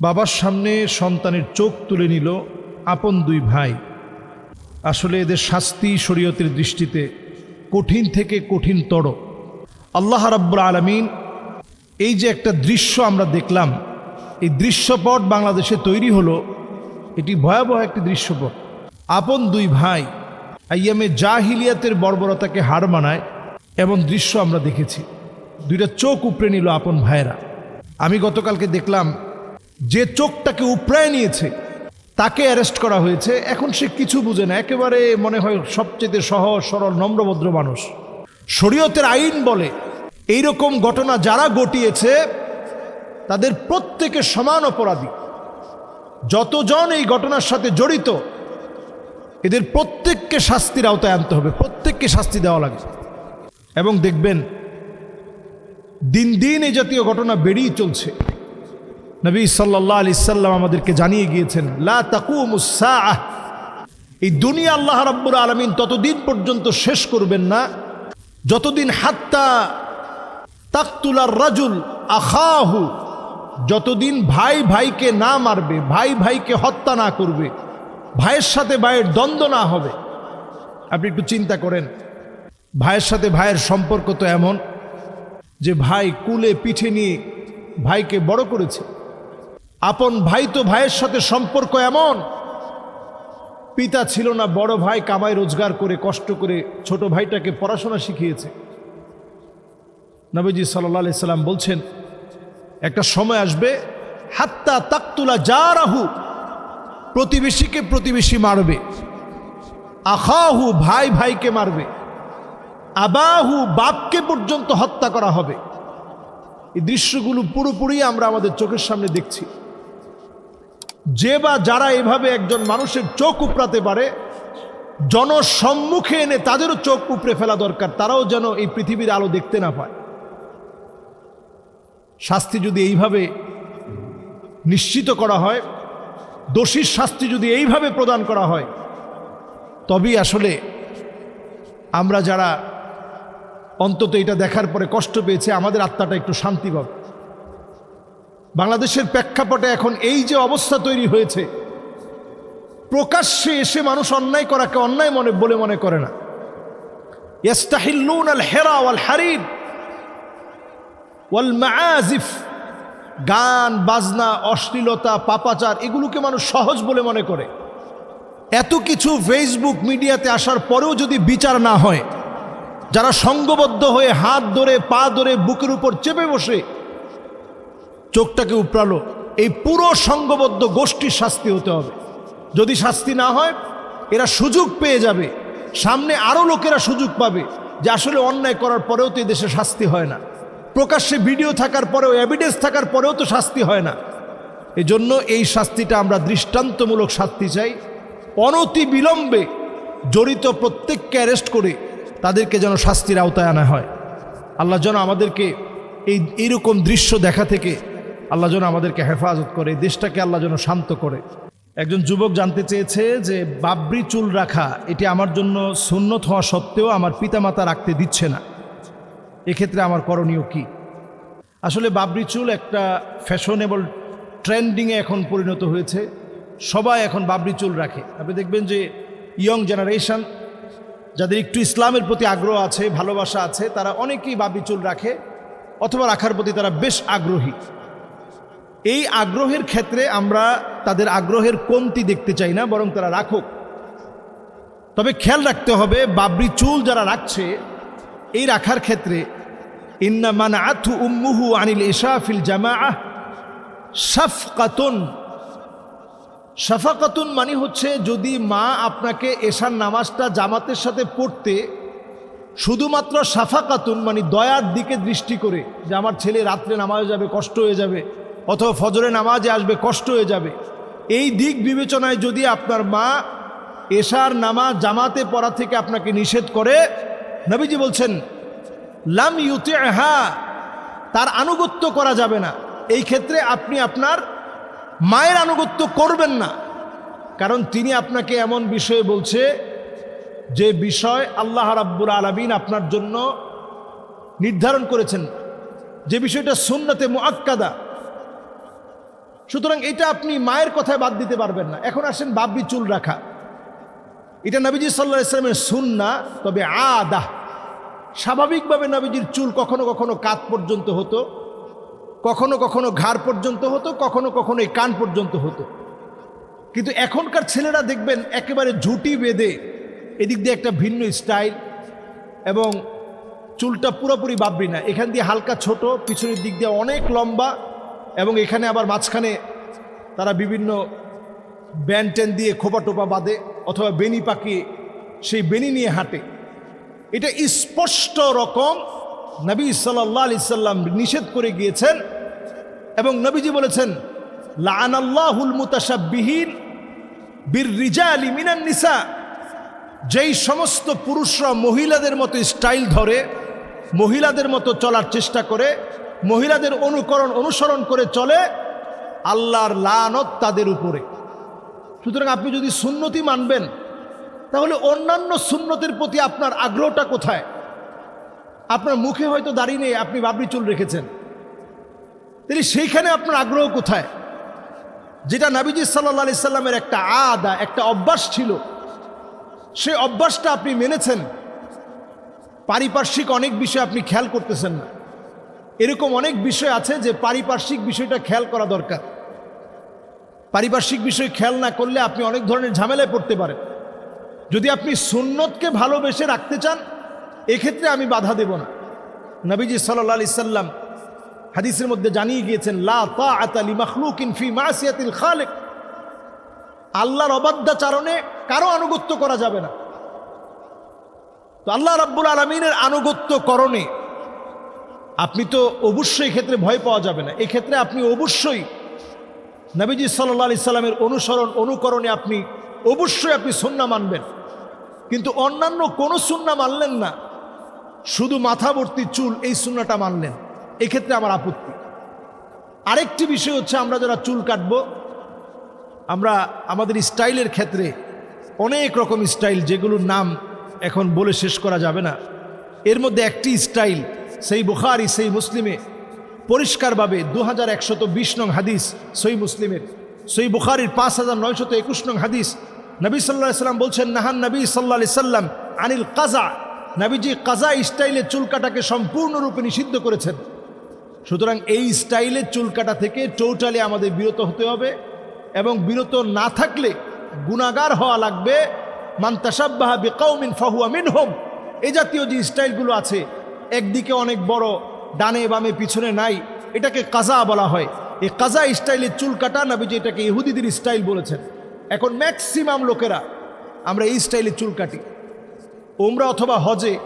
বাবার সামনে সন্তানের চোখ তুলে নিল আপন দুই ভাই। আসলে এদের শাস্তি শরীয়তের দৃষ্টিতে কঠিন থেকে কঠিনতর। আল্লাহ রাব্বুল আলমিন এই যে একটা দৃশ্য আমরা দেখলাম, এই দৃশ্যপট বাংলাদেশে তৈরি হলো, এটি ভয়াবহ একটি দৃশ্যপট। আপন দুই ভাই আইয়ামে জাহিলিয়াতের বর্বরতাকে হার মানায় এমন দৃশ্য আমরা দেখেছি। দুইটা চোখ উপড়ে নিল আপন ভাইয়েরা। আমি গতকালকে দেখলাম যে চোখটাকে উপড়ায় নিয়েছে, তাকে অ্যারেস্ট করা হয়েছে। এখন সে কিছু বুঝে না, একেবারে মনে হয় সবচেয়ে সহজ, সরল, নম্রভদ্র মানুষ। শরীয়তের আইন বলে, এইরকম ঘটনা যারা ঘটিয়েছে, তাদের প্রত্যেকে সমান অপরাধী। যতজন এই ঘটনার সাথে জড়িত, এদের প্রত্যেককে শাস্তির আওতায় আনতে হবে, প্রত্যেককে শাস্তি দেওয়া লাগে। এবং দেখবেন, দিন দিন এই জাতীয় ঘটনা বেড়েই চলছে। নবী সাল্লাহ আলি সাল্লাম আমাদেরকে জানিয়ে গিয়েছেন, লা এই দুনিয়া আল্লাহ রাব্বুর আলমিন ততদিন পর্যন্ত শেষ করবেন না। যতদিন হাত্তা তাকতুলার রাজুল আখাহু, যতদিন ভাই ভাইকে না মারবে, ভাই ভাইকে হত্যা না করবে, ভাইয়ের সাথে ভাইয়ের দ্বন্দ্ব না হবে। আপনি একটু চিন্তা করেন, ভাইয়ের সাথে ভাইয়ের সম্পর্ক তো এমন যে ভাই কুলে পিঠে নিয়ে ভাইকে বড় করেছে। আপন ভাই তো ভাইয়ের সাথে সম্পর্ক এমন। পিতা ছিল না, বড় ভাই কামাই রোজগার করে, কষ্ট করে ছোট ভাইটাকে পড়াশোনা শিখিয়েছে। নবীজি সাল্লাহ সাল্লাম বলছেন, একটা সময় আসবে, হাত্তা তাকতুলা যা রাহু প্রতিবেশীকে প্রতিবেশী মারবে, আখাহু ভাই ভাইকে মারবে, আবাহু বাপকে পর্যন্ত হত্যা করা হবে। এই দৃশ্যগুলো পুরোপুরি আমরা আমাদের চোখের সামনে দেখছি। যে বা যারা এভাবে একজন মানুষের চোখ উপড়াতে পারে, জনসম্মুখে এনে তাদেরও চোখ উপড়ে ফেলা দরকার, তারাও যেন এই পৃথিবীর আলো দেখতে না পায়। শাস্তি যদি এইভাবে নিশ্চিত করা হয়, দোষীর শাস্তি যদি এইভাবে প্রদান করা হয়, তবেই আসলে আমরা যারা অন্তত এটা দেখার পরে কষ্ট পেয়েছে, আমাদের আত্মাটা একটু শান্তি পাবে। বাংলাদেশের প্রেক্ষাপটে এখন এই যে অবস্থা তৈরি হয়েছে, প্রকাশ্যে এসে মানুষ অন্যায় করাকে অন্যায় মনে, বলে মনে করে না। ইয়াস্তাহিল্লুন আল হেরা ওয়াল হারিদ ওয়াল মাআজিফ গান, বাজনা, অশ্লীলতা, পাপাচার, এগুলোকে মানুষ সহজ বলে মনে করে। এত কিছু ফেসবুক মিডিয়াতে আসার পরেও যদি বিচার না হয়, যারা সঙ্গবদ্ধ হয়ে হাত ধরে, পা ধরে বুকের উপর চেপে বসে চোখটাকে উপড়ালো। এই পুরো সঙ্গবদ্ধ গোষ্ঠীর শাস্তি হতে হবে। যদি শাস্তি না হয়, এরা সুযোগ পেয়ে যাবে। সামনে আরও লোকেরা সুযোগ পাবে যে আসলে অন্যায় করার পরেও তো দেশে শাস্তি হয় না। প্রকাশ্যে ভিডিও থাকার পরেও এভিডেন্স থাকার পরেও তো শাস্তি হয় না। এজন্য এই শাস্তিটা আমরা দৃষ্টান্তমূলক শাস্তি চাই। অনতি বিলম্বে জড়িত প্রত্যেককে অ্যারেস্ট করে তাদেরকে যেন শাস্তির আওতায় আনা হয়। আল্লাহ যেন আমাদেরকে এই এইরকম দৃশ্য দেখা থেকে আল্লাহ যেন আমাদেরকে হেফাজত করে দেশটাকে আল্লাহ যেন শান্ত করে। একজন যুবক জানতে চেয়েছে যে, বাবরি চুল রাখা, এটি আমার জন্য সুন্নত হওয়া সত্ত্বেও আমার পিতামাতা রাখতে দিচ্ছে না। এক্ষেত্রে আমার করণীয় কি? আসলে বাবরি চুল একটা ফ্যাশনেবল ট্রেন্ডিংয়ে এখন পরিণত হয়েছে। সবাই এখন বাবরি চুল রাখে। আপনি দেখবেন যে, ইয়ং জেনারেশন, যাদের একটু ইসলামের প্রতি আগ্রহ আছে, ভালোবাসা আছে, তারা অনেকেই বাবরি চুল রাখে, অথবা রাখার প্রতি তারা বেশ আগ্রহী। এই আগ্রহের ক্ষেত্রে আমরা তাদের আগ্রহের কমতি দেখতে চাই না, বরং তারা রাখুক। তবে খেয়াল রাখতে হবে, বাবরি চুল যারা রাখছে, এই রাখার ক্ষেত্রে ইন্না মান আথু উম্মুহু আনিল ইশাফিল জামা সাফকাতুন সাফাকাতুন মানে হচ্ছে যদি মা আপনাকে এশার নামাজটা জামাতের সাথে পড়তে শুধুমাত্র সাফাকাতুন মানে দয়ার দিকে দৃষ্টি করে যে আমার ছেলে রাত্রে নামাজে যাবে, কষ্ট হয়ে যাবে অথবা ফজরে নামাজে আসবে, কষ্ট হয়ে যাবে। এই দিক বিবেচনায় যদি আপনার মা এশার নামাজ জামাতে পড়া থেকে আপনাকে নিষেধ করে, নবীজি বলছেন, লাম ইউতে হা তার আনুগত্য করা যাবে না। এই ক্ষেত্রে আপনি আপনার মায়ের আনুগত্য করবেন না। কারণ তিনি আপনাকে এমন বিষয়ে বলছে, যে বিষয় আল্লাহ রাব্বুল আলমিন আপনার জন্য নির্ধারণ করেছেন। যে বিষয়টা সুন্নতে মুআক্কাদা সুতরাং এটা আপনি মায়ের কথায় বাদ দিতে পারবেন না। এখন আসেন বাব্বি চুল রাখা। এটা নবীজি সাল্লাহ ইসলামের সুন্না, তবে আদা। স্বাভাবিকভাবে নবীজির চুল কখনো কখনো কাত পর্যন্ত হতো, কখনো কখনো ঘাড় পর্যন্ত হতো, কখনো কখনো এই কান পর্যন্ত হতো। কিন্তু এখনকার ছেলেরা দেখবেন একেবারে ঝুটি বেঁধে এদিক দিয়ে একটা ভিন্ন স্টাইল এবং চুলটা পুরোপুরি বাবরি না। এখান দিয়ে হালকা ছোট, পিছনের দিক দিয়ে অনেক লম্বা এবং এখানে আবার মাঝখানে তারা বিভিন্ন ব্যান টেন দিয়ে খোপা টোপা বাঁধে অথবা বেনি পাকিয়ে সেই বেনি নিয়ে হাঁটে। এটা স্পষ্ট রকম নবী সাল্লাহ আলি সাল্লাম নিষেধ করে গিয়েছেন এবং নবীজি বলেছেন, লানাল্লাহুল মুতাসাব্বিহীন বীর রিজা আলী মিনান নিসা যেই সমস্ত পুরুষরা মহিলাদের মতো স্টাইল ধরে, মহিলাদের মতো চলার চেষ্টা করে মহিলাদের অনুকরণ, অনুসরণ করে চলে আল্লাহর লানত তাদের উপরে। সুতরাং আপনি যদি সুন্নতি মানবেন, তাহলে অন্যান্য সুন্নতের প্রতি আপনার আগ্রহটা কোথায়? আপনার মুখে হয়তো দাঁড়িয়ে নেই, আপনি বাবরি চুল রেখেছেন। তিনি সেইখানে আপনার আগ্রহ কোথায়? যেটা নাবিজি সাল্লা সাল্লামের একটা আদা, একটা অভ্যাস ছিল। সেই অভ্যাসটা আপনি মেনেছেন। পারিপার্শ্বিক অনেক বিষয় আপনি খেয়াল করতেছেন না। এরকম অনেক বিষয় আছে যে পারিপার্শ্বিক বিষয়টা খেয়াল করা দরকার। পারিপার্শ্বিক বিষয় খেয়াল না করলে আপনি অনেক ধরনের ঝামেলায় পড়তে পারেন। যদি আপনি সুন্নতকে ভালোবেসে রাখতে চান, এক্ষেত্রে আমি বাধা দেব না। নবীজি সাল্লা সাল্লাম হাদিসের মধ্যে জানিয়ে গিয়েছেন, লা খালিক। আল্লাহর অবাধ্যাচারণে কারও আনুগত্য করা যাবে না। তো আল্লাহ রাব্বুল আলমিনের আনুগত্য করণে আপনি তো অবশ্যই ক্ষেত্রে ভয় পাওয়া যাবে না। এক্ষেত্রে আপনি অবশ্যই নবীজি সাল্লা আলি সাল্লামের অনুসরণ, অনুকরণে আপনি অবশ্যই আপনি সুন্না মানবেন। কিন্তু অন্যান্য কোনো সুন্না মানলেন না। শুধু মাথাবর্তী চুল, এই সুন্নাটা মানলেন। এক্ষেত্রে আমার আপত্তি। আরেকটি বিষয় হচ্ছে আমরা যারা চুল কাটব, আমরা আমাদের স্টাইলের ক্ষেত্রে অনেক রকম স্টাইল যেগুলোর নাম এখন বলে শেষ করা যাবে না। এর মধ্যে একটি স্টাইল সেই বুখারি, সেই মুসলিমে। পরিষ্কারভাবে দু হাজার একশত বিশ নং হাদিস সই মুসলিমের। সই বুখারির পাঁচ হাজার নয়শত একুশ নং হাদিস। নবী সাল্লাহ সাল্লাম বলছেন, নাহান নবী সাল্লা সাল্লাম আনিল কাজা। নবীজি কাজা স্টাইলে চুল কাটাকে সম্পূর্ণরূপে নিষিদ্ধ করেছেন। সুতরাং এই স্টাইলের চুল কাটা থেকে টোটালি আমাদের বিরত হতে হবে এবং বিরত না থাকলে গুণাগার হওয়া লাগবে। মান্তাসাব্বাহা বেকাউমিন ফাহুয়া মিন হোম এই জাতীয় যে স্টাইলগুলো আছে একদিকে অনেক বড়, ডানে বামে পিছনে নাই, এটাকে কাজা বলা হয়। এই কাজা স্টাইলের চুল কাটা, নবীজি এটাকে ইহুদিদের স্টাইল বলেছেন। এখন ম্যাক্সিমাম লোকেরা, আমরা এই স্টাইলে চুল কাটি। ওমরা অথবা হজে,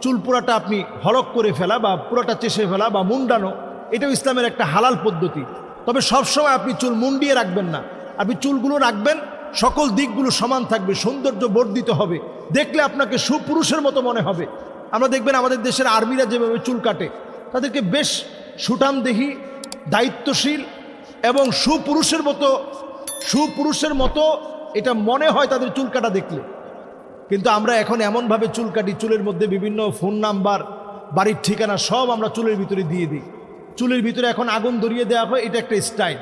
চুল পুরাটা আপনি হলক করে ফেলা বা পুরাটা চেষে ফেলা বা মুন্ডানো, এটাও ইসলামের একটা হালাল পদ্ধতি। তবে সবসময় আপনি চুল মুন্ডিয়ে রাখবেন না। আপনি চুলগুলো রাখবেন, সকল দিকগুলো সমান থাকবে, সৌন্দর্য বর্ধিত হবে। দেখলে আপনাকে সুপুরুষের মতো মনে হবে। আমরা দেখবেন আমাদের দেশের আর্মিরা যেভাবে চুল কাটে, তাদেরকে বেশ সুঠামদেহী, দায়িত্বশীল এবং সুপুরুষের মতো সুপুরুষের মতো এটা মনে হয় তাদের চুল কাটা দেখলে। কিন্তু আমরা এখন এমনভাবে চুল কাটি, চুলের মধ্যে বিভিন্ন ফোন নাম্বার, বাড়ির ঠিকানা সব আমরা চুলের ভিতরে দিয়ে দিই। চুলের ভিতরে এখন আগুন ধরিয়ে দেওয়া হয়, এটা একটা স্টাইল।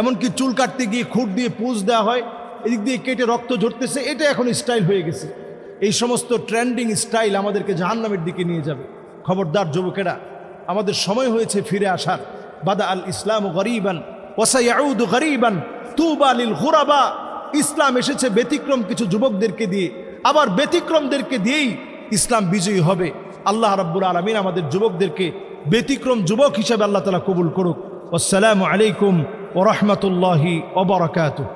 এমনকি চুল কাটতে গিয়ে খুঁট দিয়ে পুজ দেওয়া হয়, এদিক দিয়ে কেটে রক্ত ঝরতেছে, এটা এখন স্টাইল হয়ে গেছে। এই সমস্ত ট্রেন্ডিং স্টাইল আমাদেরকে জাহান্নামের দিকে নিয়ে যাবে। খবরদার যুবকেরা, আমাদের সময় হয়েছে ফিরে আসার। বাদা আল ইসলাম গরিবান ওসাইয়াউদ গরিবান তুবালিল হুরাবা ইসলাম এসেছে ব্যতিক্রম কিছু যুবকদেরকে দিয়ে। আবার ব্যতিক্রমদেরকে দিয়েই ইসলাম বিজয়ী হবে। আল্লাহ রাব্বুল আলমিন আমাদের যুবকদেরকে ব্যতিক্রম যুবক হিসাবে আল্লাহ তালা কবুল করুক। আসসালামু আলাইকুম ও রহমতুল্লাহি ওবরাকাতুহ